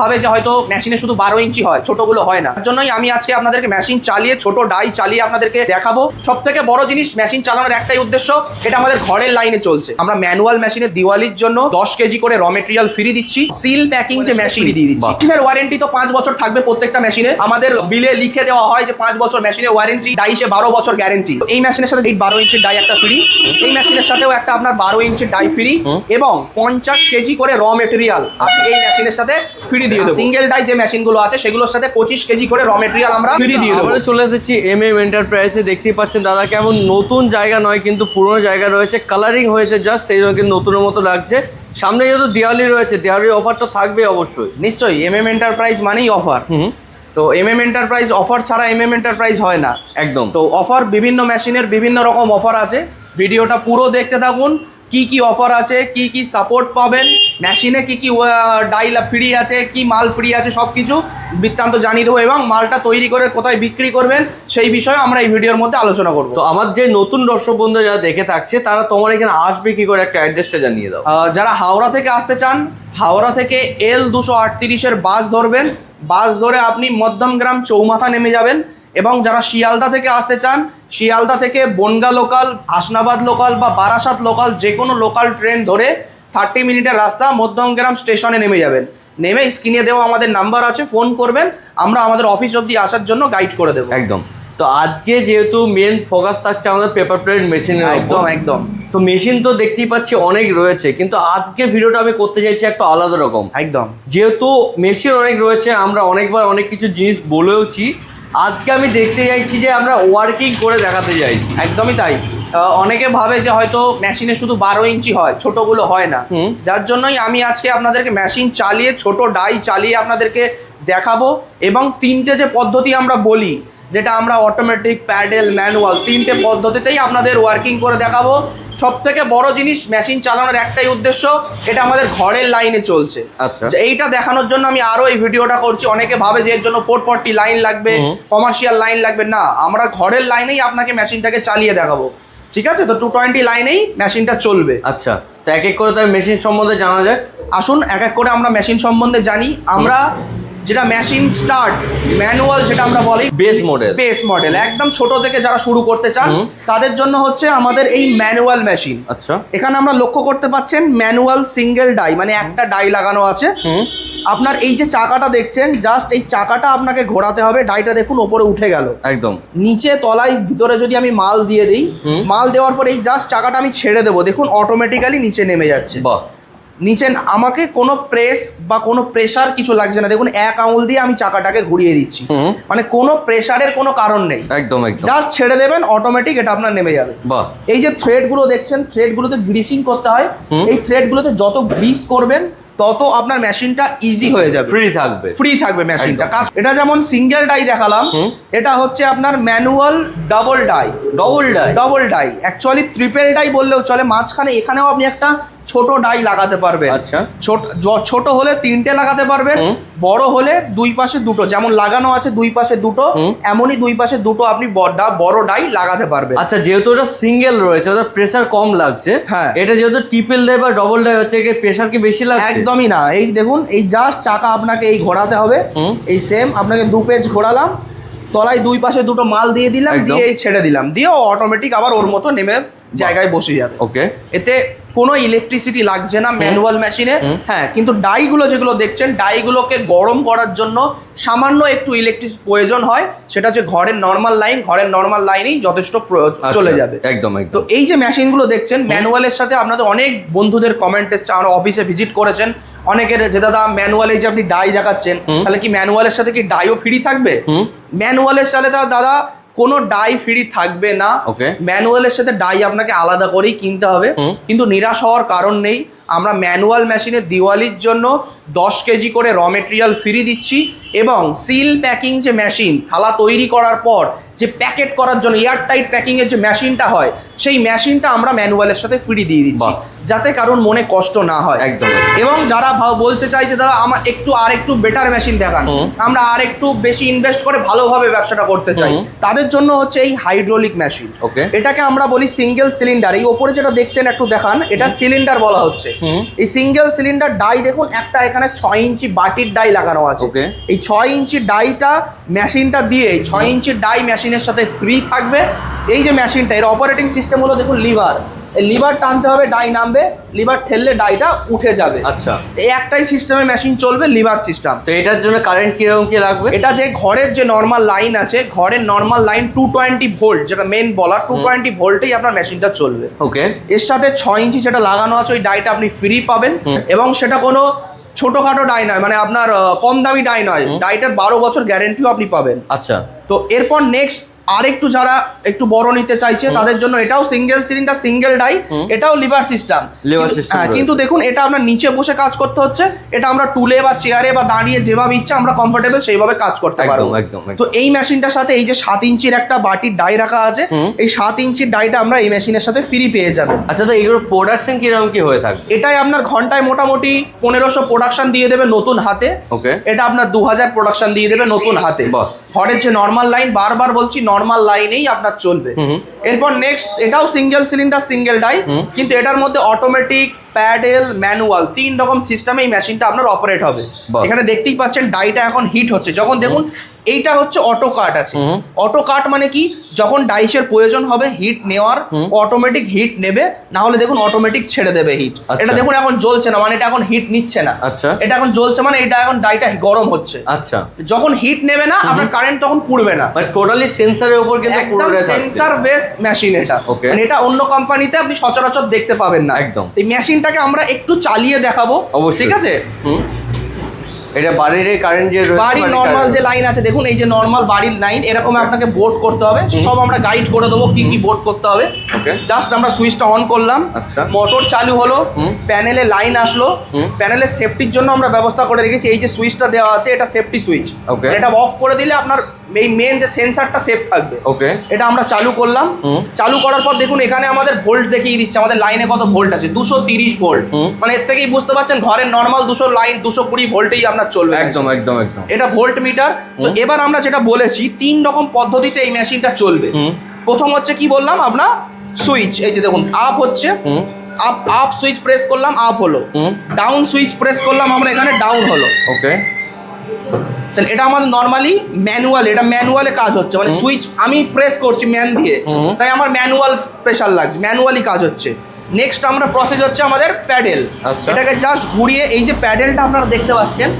ভাবে যে হয়তো মেশিনে শুধু বারো ইঞ্চি হয় ছোটগুলো হয় না। তার জন্যই আমি আজকে আপনাদেরকে মেশিন চালিয়ে ছোট ডাই চালিয়ে আপনাদেরকে দেখাবো। সব থেকে বড় জিনিস মেশিন চালানোর একটাই উদ্দেশ্য এটা আমাদের ঘরের লাইনে চলছে। আমরা ম্যানুয়াল মেশিনে দিওয়ালির জন্য দশ কেজি করে র মেটেরিয়াল ফ্রি দিচ্ছি। সিল প্যাকিং যে মেশিন দিয়ে দিচ্ছি। মেশিনের ওয়ারেন্টি তো পাঁচ বছর থাকবে প্রত্যেকটা মেশিনে আমাদের বিলে লিখে দেওয়া হয় যে পাঁচ বছর মেশিনের ওয়ারেন্টি ডাইসে বারো বছর গ্যারেন্টি এই মেশিনের সাথে এই বারো ইঞ্চির ডাই একটা ফ্রি এই মেশিনের সাথেও একটা আপনার বারো ইঞ্চির ডাই ফ্রি এবং পঞ্চাশ কেজি করে র মেটেরিয়াল আপনি এই মেশিনের সাথে ফ্রি দিয়ে দেবো। সিঙ্গেল ডাই যে মেশিনগুলো আছে সেগুলোর সাথে পঁচিশ কেজি করে র মেটেরিয়াল আমরা ফ্রি দিয়ে দেবো। চলে এসেছি এম এম এন্টারপ্রাইজে দেখতেই পাচ্ছেন দাদা কেমন নতুন জায়গা নয় কিন্তু পুরনো জায়গা রয়েছে কালারিং হয়েছে জাস্ট সেই জন্য কিন্তু নতুনের মতো লাগছে। সামনে যেহেতু দিওয়ালি রয়েছে দিওয়ালির অফার তো থাকবে অবশ্যই। নিশ্চয়ই এম এম এন্টারপ্রাইজ মানেই অফার হুম তো এম এম এন্টারপ্রাইজ অফার ছাড়া এম এম এন্টারপ্রাইজ হয় না। একদম। তো অফার বিভিন্ন মেশিনের বিভিন্ন রকম অফার আছে। ভিডিওটা পুরো দেখতে থাকুন। কি কি অফার আছে কি কি সাপোর্ট পাবেন মেশিনে কি কি ডাইল ফ্রি আছে কি মাল ফ্রি আছে সব কিছু বৃত্তান্ত জানিয়ে দেবো এবং মালটা তৈরি করে কোথায় বিক্রি করবেন সেই বিষয়ে আমরা এই ভিডিওর মধ্যে আলোচনা করব। তো আমার যে নতুন দর্শক বন্ধু যারা দেখে থাকছে তারা তোমার এখানে আসবে কি করে একটা অ্যাড্রেসটা জানিয়ে দাও। যারা হাওড়া থেকে আসতে চান হাওড়া থেকে এল দুশো আটত্রিশের বাস ধরবেন। বাস ধরে আপনি মধ্যমগ্রাম চৌমাথা নেমে যাবেন। এবং যারা শিয়ালদা থেকে আসতে চান শিয়ালদা থেকে বনগা লোকাল হাসনাবাদ লোকাল বা বারাসাত লোকাল যে কোনো লোকাল ট্রেন ধরে থার্টি মিনিটের রাস্তা মধ্যমগ্রাম স্টেশনে নেমে যাবেন। নেমে স্ক্রিনে দেওয়া আমাদের নাম্বার আছে ফোন করবেন আমরা আমাদের অফিস অবধি আসার জন্য গাইড করে দেবো। একদম। তো আজকে যেহেতু মেন ফোকাস থাকছে আমাদের পেপার প্লেট মেশিনের একদম একদম। তো মেশিন তো দেখতেই পাচ্ছি অনেক রয়েছে কিন্তু আজকে ভিডিওটা আমি করতে চাইছি একটা আলাদা রকম। একদম। যেহেতু মেশিন অনেক রয়েছে আমরা অনেকবার অনেক কিছু জিনিস বলেওছি আজকে আমি দেখতে চাইছি যে আমরা ওয়ার্কিং করে দেখাতে চাইছি। একদমই তাই। অনেকে ভাবে যে হয়তো মেশিনে শুধু বারো ইঞ্চি হয় ছোটগুলো হয় না। যার জন্যই আমি আজকে আপনাদেরকে মেশিন চালিয়ে ছোট ডাই চালিয়ে আপনাদেরকে দেখাবো এবং তিনটে যে পদ্ধতি আমরা বলি যেটা আমরা অটোমেটিক প্যাডেল ম্যানুয়াল তিনটে পদ্ধতিতেই আপনাদের ওয়ার্কিং করে দেখাবো। সব থেকে বড় জিনিস মেশিন চালানোর একটাই উদ্দেশ্য এটা আমাদের ঘরের লাইনে চলছে। আচ্ছা। এইটা দেখানোর জন্য আমি আরও এই ভিডিওটা করছি। অনেকে ভাবে যে এর জন্য ফোর ফর্টি লাইন লাগবে কমার্শিয়াল লাইন লাগবে। না আমরা ঘরের লাইনেই আপনাকে মেশিনটাকে চালিয়ে দেখাবো। ঠিক আছে? তো টু টোয়েন্টি লাইনেই মেশিনটা চলবে। আচ্ছা তো এক এক করে তার মেশিন সম্বন্ধে জানা যাক। আসুন এক এক করে আমরা মেশিন সম্বন্ধে জানি। আমরা যেটা মেশিন স্টার্ট ম্যানুয়াল যেটা আমরা বলি বেস মডেল বেস মডেল একদম ছোট থেকে যারা শুরু করতে চান তাদের জন্য হচ্ছে আমাদের এই ম্যানুয়াল মেশিন আচ্ছা। এখানে আমরা লক্ষ্য করতে পাচ্ছেন ম্যানুয়াল সিঙ্গেল ডাই মানে একটা ডাই লাগানো আছে। আপনার এই যে চাকাটা দেখছেন জাস্ট এই চাকাটা আপনাকে ঘোরাতে হবে ডাইটা দেখুন ওপরে উঠে গেল। একদম। নিচে তলায় ভিতরে যদি আমি মাল দিয়ে দিই মাল দেওয়ার পর এই জাস্ট চাকাটা আমি ছেড়ে দেবো। দেখুন অটোমেটিক্যালি নিচে নেমে যাচ্ছে। বাহ। নিচে আমাকে কোনো প্রেস বা কোনো প্রেসার কিছু লাগছে না। দেখুন এক আঙুল দিয়ে আমি চাকাটাকে ঘুরিয়ে দিচ্ছি। মানে কোনো প্রেসারের কোনো কারণ নেই। একদম একদম। জাস্ট ছেড়ে দেবেন অটোমেটিক এটা আপনার নেমে যাবে। বাহ। এই যে থ্রেডগুলো দেখছেন থ্রেডগুলোতে গ্রিসিং করতে হয়। এই থ্রেডগুলোতে যত গ্রিস করবেন তত আপনার মেশিনটা ইজি হয়ে যাবে। ফ্রি থাকবে। ফ্রি থাকবে মেশিনটা কাজ এটা যেমন সিঙ্গেল ডাই দেখালাম এটা হচ্ছে আপনার manual double die double die double die actually triple die বললেও চলে। মাঝখানে এখানেও আপনি একটা ছোট ডাই লাগাতে পারবেন আচ্ছা। ছোট ছোট হলে তিনটে লাগাতে পারবেন বড় হলে দুই পাশে দুটো। যেমন লাগানো আছে দুই পাশে দুটো এমনই দুই পাশে দুটো আপনি বড় বড় ডাই লাগাতে পারবেন আচ্ছা যেহেতু ওটা সিঙ্গেল রয়েছে ওটা প্রেসার কম লাগছে হ্যাঁ। এটা যেহেতু ট্রিপল ডাই বা ডবল ডাই হচ্ছে এর প্রেসার কি বেশি লাগছে? একদমই না। এই দেখুন এই জাস্ট চাকা আপনাকে এই ঘোরাতে হবে। এই সেম আপনাকে দু পেজ ঘোরালাম। তলায় দুই পাশে দুটো মাল দিয়ে দিলাম দিয়ে এই ছেড়ে দিলাম। দিয়ে অটোমেটিক আবার ওর মতো নেমে জায়গায় বসে যাবে। ওকে এতে কোনো ইলেকট্রিসিটি লাগছে না ম্যানুয়াল মেশিনে হ্যাঁ কিন্তু ডাইগুলো যেগুলো দেখছেন ডাইগুলোকে গরম করার জন্য সামান্য একটু ইলেকট্রিক প্রয়োজন হয়। সেটা হচ্ছে ঘরের নর্মাল লাইন ঘরের নর্মাল লাইনেই যথেষ্ট প্রয়- চলে যাবে। একদম তো এই যে মেশিনগুলো দেখছেন ম্যানুয়ালের সাথে আপনাদের অনেক বন্ধুদের কমেন্ট এসছে আমরা অফিসে ভিজিট করেছেন। অনেকের যে দাদা ম্যানুয়ালে যে আপনি ডাই দেখাচ্ছেন তাহলে কি ম্যানুয়ালের সাথে কি ডাইও ফ্রি থাকবে? ম্যানুয়ালের সাথে দাদা কোনো ডাই ফ্রি থাকবে না। ওকে ম্যানুয়ালের সাথে ডাই আপনাকে আলাদা করেই কিনতে হবে। কিন্তু নিরাশ হওয়ার কারণ নেই। আমরা ম্যানুয়াল মেশিনে দিওয়ালির জন্য দশ কেজি করে র মেটেরিয়াল ফ্রি দিচ্ছি এবং সিল প্যাকিং যে মেশিন থালা তৈরি করার পর যে প্যাকেট করার জন্য এয়ার টাইট প্যাকিংয়ের যে মেশিনটা হয় সেই মেশিনটা আমরা ম্যানুয়ালের সাথে ফ্রি দিয়ে দিচ্ছি যাতে কারোর মনে কষ্ট না হয়। একদম এবং যারা বলতে চাই যে দাদা আমার একটু আর একটু বেটার মেশিন দেখান। আমরা আর একটু বেশি ইনভেস্ট করে ভালোভাবে ব্যবসাটা করতে চাই। তাদের জন্য হচ্ছে এই হাইড্রোলিক মেশিন ওকে এটাকে আমরা বলি সিঙ্গেল সিলিন্ডার এই ওপরে যেটা দেখছেন একটু দেখান এটা সিলিন্ডার বলা হচ্ছে। এই সিঙ্গেল সিলিন্ডার ডাই দেখুন একটা এখানে ছয় ইঞ্চি বাটির ডাই লাগানো আছে। এই ছয় ইঞ্চি ডাইটা মেশিনটা দিয়ে ছয় ইঞ্চি ডাই মেশিনের সাথে ফ্রি থাকবে। এই যে মেশিনটা এর অপারেটিং সিস্টেম হলো দেখুন লিভার। লিভার টানতে হবে ডাই নামবে লিভার ঠেললে ডাইটা উঠে যাবে। আচ্ছা। এই একটাই সিস্টেমে মেশিন চলবে লিভার সিস্টেম তো এটার জন্য কারেন্ট কীরকম কি লাগবে? এটা যে ঘরের যে নর্মাল লাইন আছে ঘরের normal line two twenty volt যেটা মেন বলা টু টোয়েন্টি ভোল্টেই আপনার মেশিনটা চলবে। ওকে। এর সাথে ছয় ইঞ্চি যেটা লাগানো আছে ওই ডাইটা আপনি ফ্রি পাবেন। এবং সেটা কোনো ছোটোখাটো ডাই নয় মানে আপনার কম দামি ডাই নয়। ডাইটার বারো বছর গ্যারেন্টিও আপনি পাবেন। আচ্ছা। তো এরপর নেক্সট আরেকটু যারা একটু বড় নিতে চাইছে তাদের জন্য এটাও সিঙ্গেল সিলিন্ডার সিঙ্গেল ডাই এটাও লিভার সিস্টেম system রয়েছে। কিন্তু দেখুন এটা আপনার নিচে বসে কাজ করতে হচ্ছে এটা আমরা টুলে বা চেয়ারে বা দাঁড়িয়ে যেভাবে ইচ্ছা আমরা কমফোর্টেবল সেইভাবে কাজ করতে পারব। একদম। তো এই মেশিনটার সাথে এই যে সাত ইঞ্চির একটা বাটির ডাই রাখা আছে এই সাত ইঞ্চির ডাইটা আমরা এই মেশিনের সাথে ফ্রি পেয়ে যাবেন। আচ্ছা তো এগুলোর প্রোডাকশন কীরকম কি হয়ে থাকবে? এটাই আপনার ঘন্টায় মোটামুটি পনেরোশো প্রোডাকশন দিয়ে দেবে নতুন হাতে। ওকে এটা আপনার দু হাজার প্রোডাকশন দিয়ে দেবে নতুন হাতে। বাহ। ঘরের যে নর্মাল লাইন বারবার বলছি নর্মাল লাইনেই আপনার চলবে। এরপর নেক্সট এটাও সিঙ্গেল সিলিন্ডার সিঙ্গেল ডাই কিন্তু এটার মধ্যে অটোমেটিক প্যাডেল ম্যানুয়াল তিন রকম সিস্টেমে এই মেশিনটা আপনার অপারেট হবে। এখানে দেখতেই পাচ্ছেন ডাইটা এখন হিট হচ্ছে। যখন দেখুন এইটা হচ্ছে অটো কাট আছে। অটো কাট মানে কি? যখন ডাইসের প্রয়োজন হবে হিট নেওয়ার অটোমেটিক হিট নেবে না হলে দেখুন অটোমেটিক ছেড়ে দেবে হিট আচ্ছা। এটা দেখুন এখন জ্বলছে না মানে এটা এখন হিট নিচ্ছে না। আচ্ছা। এটা এখন জ্বলছে মানে এটা এখন ডাইটা গরম হচ্ছে। আচ্ছা। যখন হিট নেবে না আপনার কারেন্ট তখন পুড়বে না। মানে টোটালি সেন্সারের উপর কিন্তু একদম। সেন্সার বেস মেশিন এটা. মানে এটা অন্য কোম্পানিতে আপনি সচরাচর দেখতে পাবেন না। একদম। এই মেশিনটাকে আমরা একটু চালিয়ে দেখাবো। ঠিক আছে? হুম। এটা বাড়ির কারেন্ট যে বাড়ির নর্মাল যে লাইন আছে দেখুন এই যে নর্মাল বাড়ির লাইন এরকম আপনাকে বোর্ড করতে হবে। সব আমরা গাইড করে দেবো কি কি বোর্ড করতে হবে. জাস্ট আমরা সুইচটা অন করলাম। আচ্ছা। মোটর চালু হলো। প্যানেলে লাইন আসলো। প্যানেলের সেফটির জন্য আমরা ব্যবস্থা করে রেখেছি। এই যে সুইচটা দেওয়া আছে এটা সেফটি সুইচ. এটা অফ করে দিলে আপনার এই মেন যে সেন্সারটা সেফ থাকবে। ওকে এটা আমরা চালু করলাম। চালু করার পর দেখুন এখানে আমাদের ভোল্ট দেখিয়ে দিচ্ছে। আমাদের লাইনে কত ভোল্ট আছে? দুশো তিরিশ ভোল্ট মানে এর থেকেই বুঝতে পারছেন ঘরের নর্মাল দুশো লাইন দুশো কুড়ি ভোল্টেই আপনার চলবে একদম একদম একদম। এটা ভোল্ট মিটার। তো এবার আমরা যেটা বলেছি তিন রকম পদ্ধতিতে এই মেশিনটা চলবে। প্রথম হচ্ছে কি বললাম আপনার সুইচ। এই যে দেখুন আপ হচ্ছে। আপ আপ সুইচ প্রেস করলাম আপ হলো। ডাউন সুইচ প্রেস করলাম আমরা এখানে ডাউন হলো। ওকে। তাহলে এটা আমাদের নর্মালি ম্যানুয়াল এটা ম্যানুয়ালে কাজ হচ্ছে। মানে সুইচ আমি প্রেস করছি ম্যান দিয়ে। তাই আমার ম্যানুয়াল প্রেশার লাগছে ম্যানুয়ালি কাজ হচ্ছে। নেক্সট আমরা প্রসেস হচ্ছে আমাদের প্যাডেল আচ্ছা। এটাকে জাস্ট ঘুরিয়ে এই যে প্যাডেলটা আপনারা দেখতে পাচ্ছেন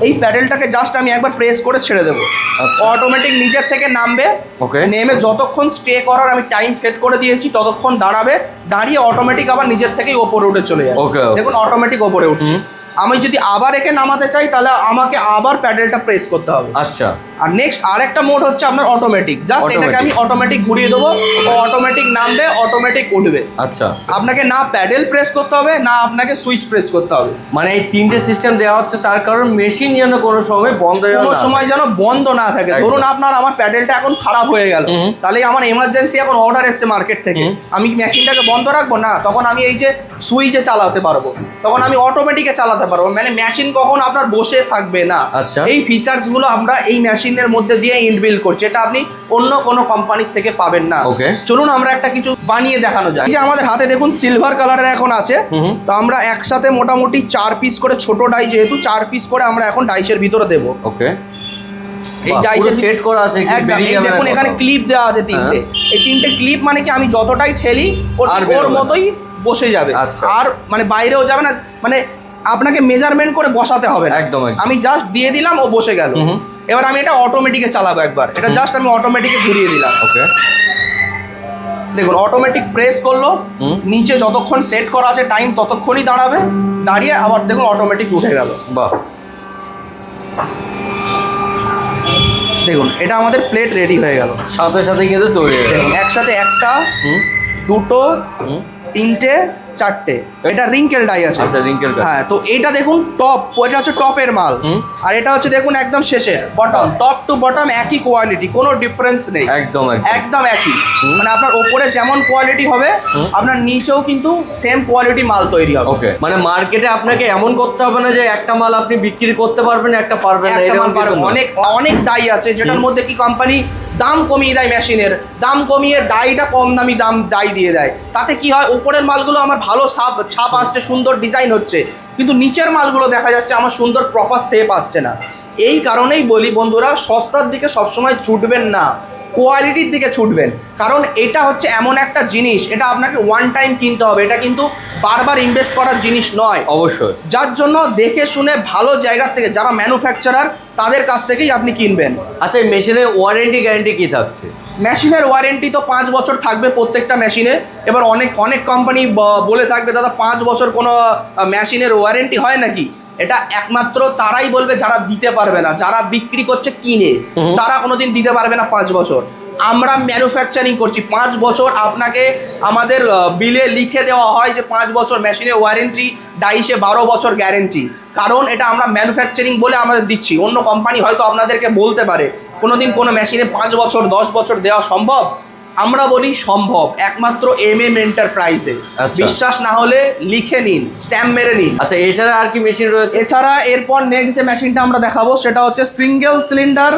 এই প্যাডেলটাকে জাস্ট আমি একবার প্রেস করে ছেড়ে দেবো। আচ্ছা। অটোমেটিক নিজের থেকে নামবে। ওকে নেমে যতক্ষণ স্টে করার আমি টাইম সেট করে দিয়েছি ততক্ষণ দাঁড়াবে। দাঁড়িয়ে অটোমেটিক আবার নিজের থেকেই ওপরে উঠে চলে যাবে. দেখুন অটোমেটিক ওপরে উঠছে। আমি যদি আবার একে নামাতে চাই তাহলে আমাকে আবার প্যাডেলটা প্রেস করতে হবে। আচ্ছা। আর নেক্সট আরেকটা মোড হচ্ছে আপনার অটোমেটিক জাস্ট এটাকে আমি অটোমেটিক ঘুরিয়ে দেবো ও অটোমেটিক নামবে অটোমেটিক উঠবে। আচ্ছা। আপনাকে না প্যাডেল প্রেস করতে হবে না আপনাকে সুইচ প্রেস করতে হবে। মানে এই তিনটে সিস্টেম দেওয়া হচ্ছে তার কারণ মেশিন যেন কোনো সময় বন্ধ কোনো সময় যেন বন্ধ না থাকে। ধরুন আপনার আমার প্যাডেলটা এখন খারাপ হয়ে গেল তাহলে আমার এমার্জেন্সি এখন অর্ডার এসছে মার্কেট থেকে। আমি মেশিনটাকে বন্ধ রাখব? না তখন আমি এই যে সুইচে চালাতে পারব। তখন আমি অটোমেটিকে চালাতে পারব। মানে মেশিন কখন আপনার বসে থাকবে না। আচ্ছা। এই ফিচার্সগুলো আমরা এই মেশিনের মধ্যে দিয়ে ইনবিল করছি। এটা আপনি অন্য কোনো কোম্পানির থেকে পাবেন না। ওকে চলুন আমরা একটা কিছু বানিয়ে দেখানো যায় যে আমাদের হাতে দেখুন সিলভার কালারের এখন আছে। তো আমরা একসাথে মোটামুটি চার পিস করে ছোট ডাই যেহেতু চার পিস করে আমরা এখন ডাইসের ভিতরে দেবো। ওকে এই পুরো সেট করা আছে দেখুন এখানে ক্লিপ দেওয়া আছে তিনটে। এই তিনটে ক্লিপ মানে কি আমি যতটাই ঠেলি ওর মতোই বসে যাবে। আচ্ছা। আর মানে বাইরেও যাবে না। মানে আপনাকে মেজারমেন্ট করে বসাতে হবে না। একদম। আমি জাস্ট দিয়ে দিলাম ও বসে গেল। এবার আমি এটা অটোমেটিকে চালাবো একবার। এটা জাস্ট আমি অটোমেটিকে ঘুরিয়ে দিলাম। ওকে। দেখুন অটোমেটিক প্রেস করল। নিচে যতক্ষণ সেট করা আছে টাইম ততক্ষণই দাঁড়াবে। দাঁড়িয়ে আবার দেখুন অটোমেটিক উঠে গেল। বাহ। দেখুন এটা আমাদের প্লেট রেডি হয়ে গেল। সাথে সাথে কিন্তু তৈরি হয়ে গেল। একসাথে একটা দুটো তিনটে চারটে। এটা রিঙ্কেল ডাই আছে। আচ্ছা রিঙ্কেল হ্যাঁ তো এটা দেখুন টপ এটা হচ্ছে টপের মাল। আর এটা হচ্ছে দেখুন একদম শেষের বটম টপ টু বটম একই কোয়ালিটি কোনো ডিফারেন্স নেই। একদম একদম। একই। মানে আপনার ওপরে যেমন কোয়ালিটি হবে আপনার নিচেও কিন্তু সেম কোয়ালিটি মাল তৈরি হবে। ওকে মানে মার্কেটে আপনাকে এমন করতে হবে না যে একটা মাল আপনি বিক্রি করতে পারবেন একটা পারবেন না এরকম। অনেক অনেক ডাই আছে যেটার মধ্যে কি কোম্পানি দাম কমিয়ে দেয় মেশিনের দাম কমিয়ে ডাইটা কম দামি দাম ডাই দিয়ে দেয়। তাতে কি হয় উপরের মালগুলো আমার ভালো সাপ, ছাপ আসছে, সুন্দর ডিজাইন হচ্ছে। কিন্তু নিচের মালগুলো দেখা যাচ্ছে আমার সুন্দর প্রপার শেপ আসছে না। এই কারণেই বলি বন্ধুরা, সস্তার দিকে সবসময় ছুটবেন না। কোয়ালিটির দিকে ছুটবেন। কারণ এটা হচ্ছে এমন একটা জিনিস এটা আপনাকে ওয়ান টাইম কিনতে হবে। এটা কিন্তু বারবার ইনভেস্ট করার জিনিস নয়। অবশ্যই। যার জন্য দেখে শুনে ভালো জায়গা থেকে যারা ম্যানুফ্যাকচারার তাদের কাছ থেকেই আপনি কিনবেন। আচ্ছা এই মেশিনের ওয়ারেন্টি গ্যারেন্টি কী থাকছে? মেশিনের ওয়ারেন্টি তো পাঁচ বছর থাকবে প্রত্যেকটা মেশিনে। এবার অনেক অনেক কোম্পানি বলে থাকবে দাদা পাঁচ বছর কোনো মেশিনের ওয়ারেন্টি হয় নাকি? এটা একমাত্র তারাই বলবে যারা দিতে পারবে না যারা বিক্রি করছে কিনে। তারা কোনোদিন দিতে পারবে না পাঁচ বছর। আমরা ম্যানুফ্যাকচারিং করছি পাঁচ বছর আপনাকে আমাদের বিলে লিখে দেওয়া হয় যে পাঁচ বছর মেশিনে ওয়ারেন্টি ডাইশে বারো বছর গ্যারেন্টি কারণ এটা আমরা ম্যানুফ্যাকচারিং বলে আমাদের দিচ্ছি। অন্য কোম্পানি হয়তো আপনাদেরকে বলতে পারে কোনোদিন কোনো মেশিনে পাঁচ বছর দশ বছর দেওয়া সম্ভব? আমরা বলি সম্ভব একমাত্র এম এম এন্টারপ্রাইজে। বিশ্বাস না হলে লিখে নিন স্ট্যাম্প মেরে নিন। আচ্ছা এছাড়া আর কি মেশিন রয়েছে? এছাড়া এরপর নেক্সট যে মেশিনটা আমরা দেখাবো সেটা হচ্ছে সিঙ্গেল সিলিন্ডার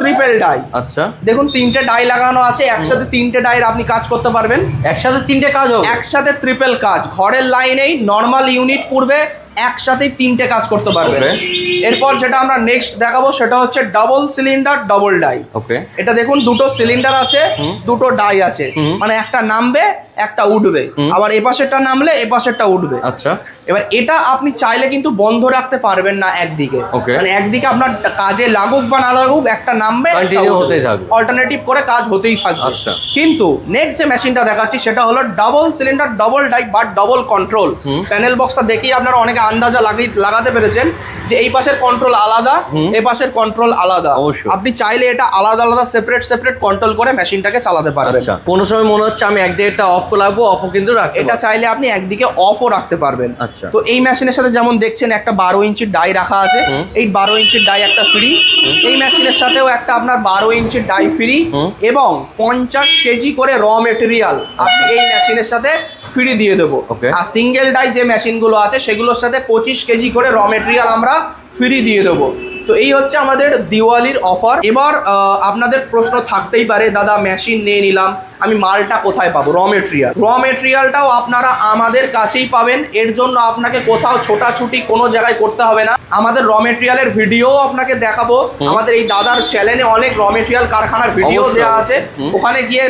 ট্রিপল ডাই আচ্ছা। দেখুন তিনটে ডাই লাগানো আছে একসাথে তিনটে ডাইয়ের আপনি কাজ করতে পারবেন। একসাথে তিনটে কাজ হবে? একসাথে ট্রিপল কাজ ঘরের লাইনেই নর্মাল ইউনিট পূর্বে একসাথেই তিনটে কাজ করতে পারবেন Okay. এরপর যেটা আমরা নেক্সট দেখাবো সেটা হচ্ছে double cylinder double die okay এটা দেখুন দুটো সিলিন্ডার আছে দুটো ডাই আছে। মানে একটা নামবে একটা উঠবে। আবার এপাশেরটা নামলে এপাশেরটা উঠবে। আচ্ছা। এবার এটা আপনি চাইলে কিন্তু বন্ধ রাখতে পারবেন না একদিকে। মানে একদিকে আপনার কাজে লাগুক বা না লাগুক একটা নামবে। অল্টারনেটিভ করে কাজ হতেই থাকবে। আচ্ছা। কিন্তু নেক্সট যে মেশিনটা দেখাচ্ছি সেটা হলো ডাবল সিলিন্ডার ডবল ডাই বা ডবল কন্ট্রোল। প্যানেল বক্সটা দেখেই আপনারা অনেকে আন্দাজা লাগিয়ে লাগাতে পেরেছেন যে এই পাশের কন্ট্রোল আলাদা। এই পাশের কন্ট্রোল আলাদা। অবশ্যই। আপনি চাইলে এটা আলাদা আলাদা সেপারেট সেপারেট কন্ট্রোল করে মেশিনটাকে চালাতে পারবেন। আচ্ছা। কোনো সময় মনে হচ্ছে আমি একদিকে অফ লাগবো অফও কিন্তু রাখতে এটা চাইলে আপনি একদিকে অফও রাখতে পারবেন। আচ্ছা। তো এই মেশিনের সাথে যেমন দেখছেন একটা বারো ইঞ্চির ডাই রাখা আছে। এই বারো ইঞ্চির ডাই একটা ফ্রি এই মেশিনের সাথেও একটা আপনার বারো ইঞ্চির ডাই ফ্রি এবং পঞ্চাশ কেজি করে র মেটেরিয়াল আপনি এই মেশিনের সাথে ফ্রি দিয়ে দেবো. আর সিঙ্গেল ডাই যে মেশিনগুলো আছে সেগুলোর সাথে পঁচিশ কেজি করে র মেটেরিয়াল আমরা ফ্রি দিয়ে দেবো তো এই হচ্ছে আমাদের দিওয়ালির অফার এবার আপনাদের প্রশ্ন থাকতেই পারে দাদা মেশিন নিয়ে নিলাম আমি মালটা কোথায় পাবো? র মেটেরিয়াল র মেটেরিয়ালটাও আপনারা আমাদের কাছেই পাবেন। এর জন্য আপনাকে কোথাও ছোটাছুটি কোনো জায়গায় করতে হবে না। আমাদের র মেটেরিয়ালের ভিডিও আপনাকে দেখাবো। আমাদের এই দাদার চ্যানেলে অনেক র মেটেরিয়াল কারখানার ভিডিও দেওয়া আছে। ওখানে গিয়ে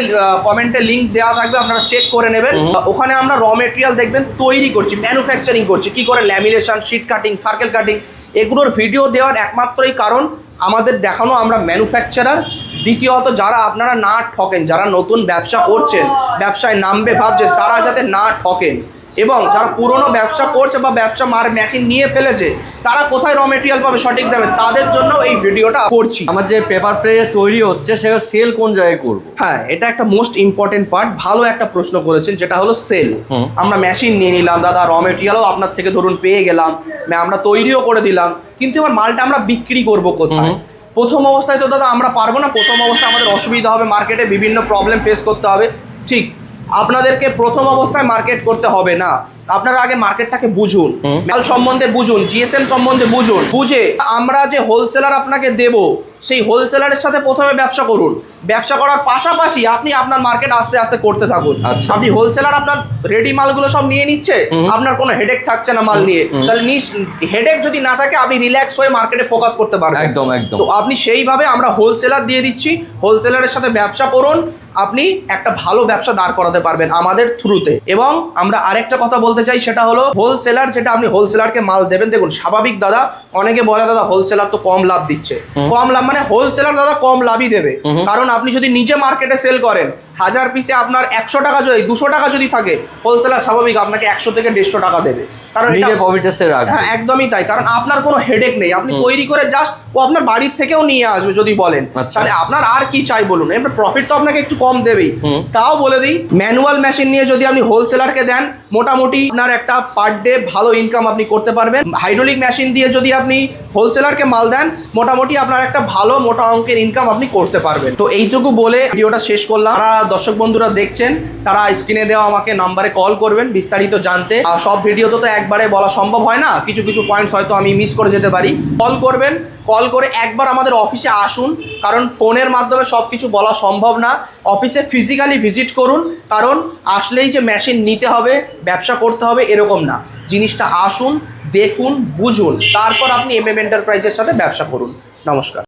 কমেন্টে লিংক দেওয়া থাকবে আপনারা চেক করে নেবেন। ওখানে আমরা র মেটেরিয়াল দেখবেন তৈরি করছি ম্যানুফ্যাকচারিং করছি। কি করে lamination sheet cutting circle cutting এগুলোর ভিডিও দেওয়ার একমাত্রই কারণ আমাদের দেখানো আমরা ম্যানুফ্যাকচারার দ্বিতীয়ত যারা আপনারা না ঠকেন, যারা নতুন ব্যবসা করছেন, ব্যবসায় নামবে, ভাবছেন, তারা যাতে না ঠকেন। এবং যারা পুরনো ব্যবসা করছে বা ব্যবসা মার মেশিন নিয়ে ফেলেছে তারা কোথায় র মেটেরিয়াল পাবে সঠিক দামে? তাদের জন্য এই ভিডিওটা করছি। আমার যে পেপার প্লে তৈরি হচ্ছে সেটা সেল কোন জায়গায় করব? হ্যাঁ এটা একটা মোস্ট ইম্পর্টেন্ট পার্ট ভালো একটা প্রশ্ন করেছেন যেটা হলো সেল আমরা মেশিন নিয়ে নিলাম দাদা র মেটেরিয়ালও আপনার থেকে ধরুন পেয়ে গেলাম আমরা তৈরিও করে দিলাম কিন্তু এবার মালটা আমরা বিক্রি করব কোথায়? প্রথম অবস্থায় তো দাদা আমরা পারব না প্রথম অবস্থায় আমাদের অসুবিধা হবে মার্কেটে বিভিন্ন প্রবলেম ফেস করতে হবে। ঠিক আপনাদেরকে প্রথম অবস্থায় মার্কেট করতে হবে না। আপনারা আগে মার্কেটটাকে বুঝুন। মাল সম্বন্ধে বুঝুন জিএসএম সম্বন্ধে বুঝুন। বুঝে আমরা যে হোলসেলার আপনাকে দেব সেই হোলসেলারের সাথে প্রথমে ব্যবসা করুন। ব্যবসা করার পাশাপাশি আপনি আপনার মার্কেট আস্তে আস্তে করতে থাকুন। আচ্ছা। আপনি হোলসেলার আপনার রেডি মালগুলো সব নিয়ে নিচ্ছে আপনার কোনো হেডেক থাকছে না মাল নিয়ে। তাহলে হেডেক যদি না থাকে আপনি রিল্যাক্স হয়ে মার্কেটে ফোকাস করতে পারবেন। একদম একদম। তো আপনি সেইভাবে আমরা হোলসেলার দিয়ে দিচ্ছি। হোলসেলারের সাথে ব্যবসা করুন। আপনি একটা ভালো ব্যবসা দাঁড় করাতে পারবেন আমাদের থ্রুতে। এবং আমরা আরেকটা কথা বলতে চাই সেটা হলো হোলসেলার যেটা আপনি হোলসেলারকে মাল দেবেন। দেখুন স্বাভাবিক দাদা অনেকে বলে দাদা হোলসেলার তো কম লাভ দিচ্ছে। কম লাভ মানে হোলসেলার দাদা কম লাভই দেবে। কারণ আপনি যদি নিজে মার্কেটে সেল করেন হাজার পিসে আপনার একশো টাকা যদি দুশো টাকা যদি থাকে হোলসেলার স্বাভাবিক আপনাকে একশো থেকে দেড়শো টাকা দেবে। কারণ এটা- নিজে প্রফিটে সে হ্যাঁ একদমই তাই। কারণ আপনার কোনো হেডেক নেই। আপনি তৈরি করে জাস্ট ও আপনার বাড়ির থেকেও নিয়ে আসবে যদি বলেন। আচ্ছা। তাহলে আপনার আর কি চাই বলুন? এবার প্রফিট তো আপনাকে একটু কম দেবেই। তাও বলে দিই ম্যানুয়াল মেশিন নিয়ে যদি আপনি হোলসেলারকে দেন মোটামুটি আপনার একটা পার ডে ভালো ইনকাম আপনি করতে পারবেন। হাইড্রোলিক মেশিন দিয়ে যদি আপনি হোলসেলারকে মাল দেন মোটামুটি আপনার একটা ভালো মোটা অঙ্কের ইনকাম আপনি করতে পারবেন। তো এইটুকু বলে ভিডিওটা শেষ করলাম। দর্শক বন্ধুরা দেখছেন, তারা স্ক্রিনে দেওয়া আমাকে নাম্বারে কল করবেন বিস্তারিত জানতে। সব ভিডিওতে তো একবারে বলা সম্ভব হয় না, কিছু কিছু পয়েন্টস হয়তো আমি মিস করে যেতে পারি। কল করবেন, কল করে একবার আমাদের অফিসে আসুন, কারণ ফোনের মাধ্যমে সব কিছু বলা সম্ভব না। অফিসে ফিজিক্যালি ভিজিট করুন, কারণ আসলেই যে মেশিন নিতে হবে, ব্যবসা করতে হবে এরকম না। জিনিসটা আসুন, দেখুন, বুঝুন, তারপর আপনি এম এম এন্টারপ্রাইজের সাথে ব্যবসা করুন। নমস্কার।